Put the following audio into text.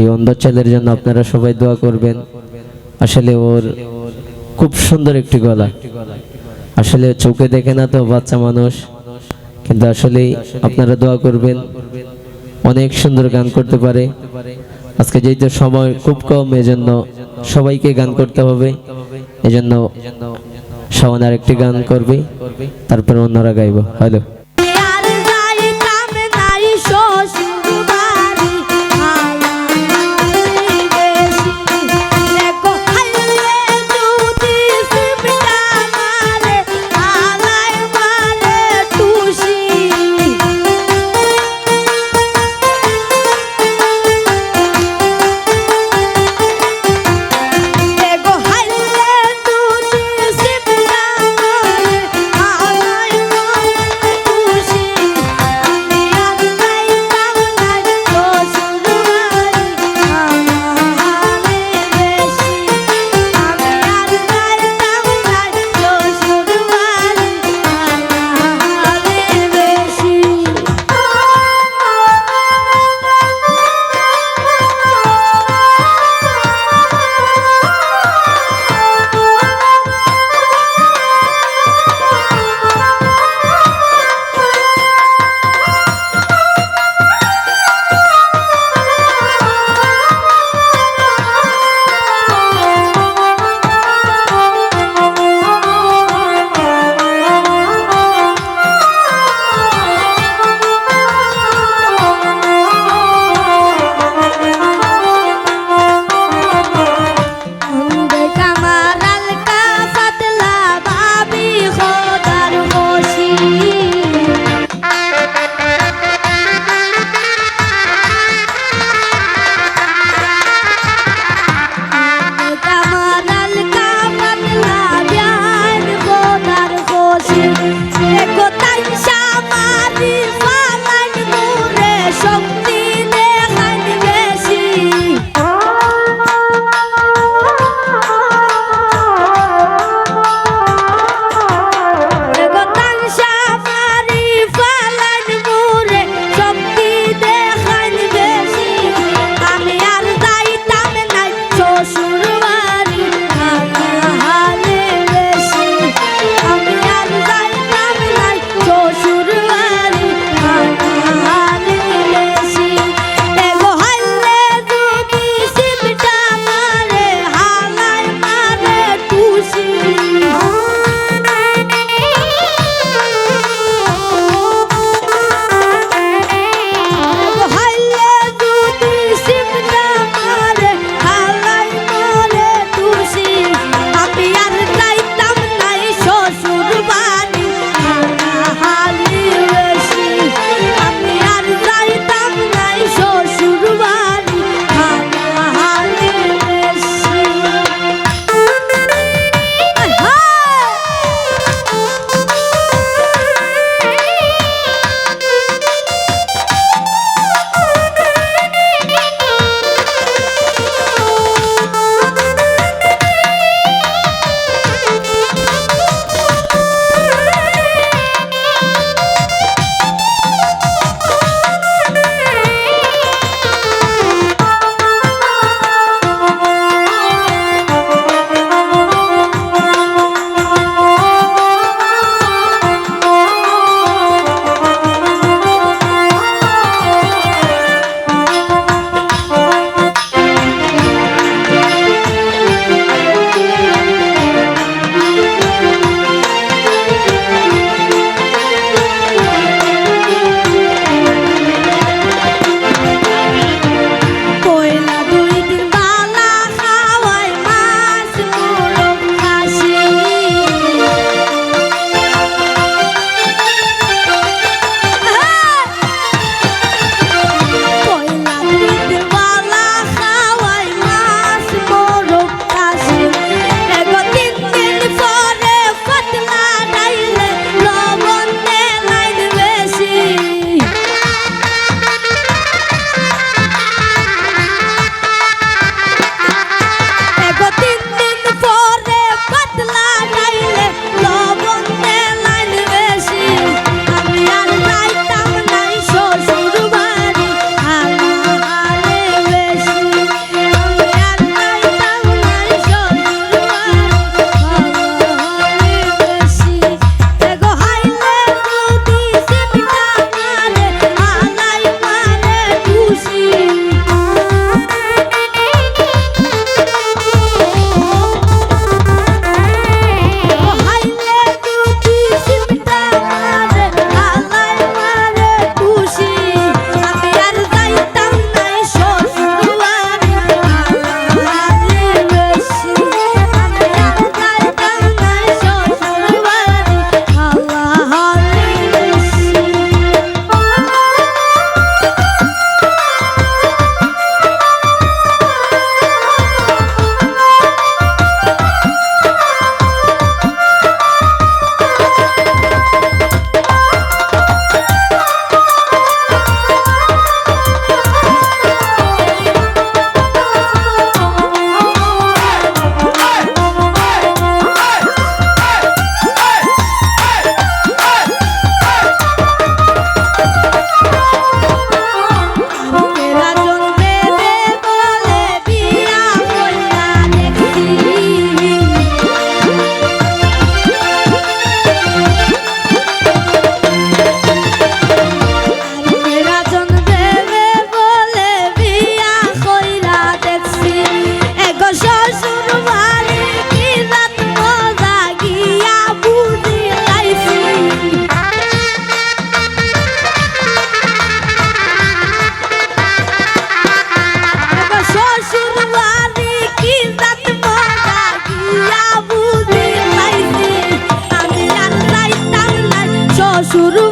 এই অন্ধ ছেলের জন্য আপনারা সবাই দোয়া করবেন। আসলে ওর খুব সুন্দর একটি গলা। আসলে চোখে দেখে না তো বাচ্চা মানুষ। কিন্তু আসলে আপনারা দোয়া করবেন। অনেক সুন্দর গান করতে পারে। আজকে যেহেতু সময় খুব কম, এজন্য সবাইকে গান করতে হবে। এজন্য শাওন আর একটি গান করবে। তারপর অন্যরা গাইব। হ্যালো। suruh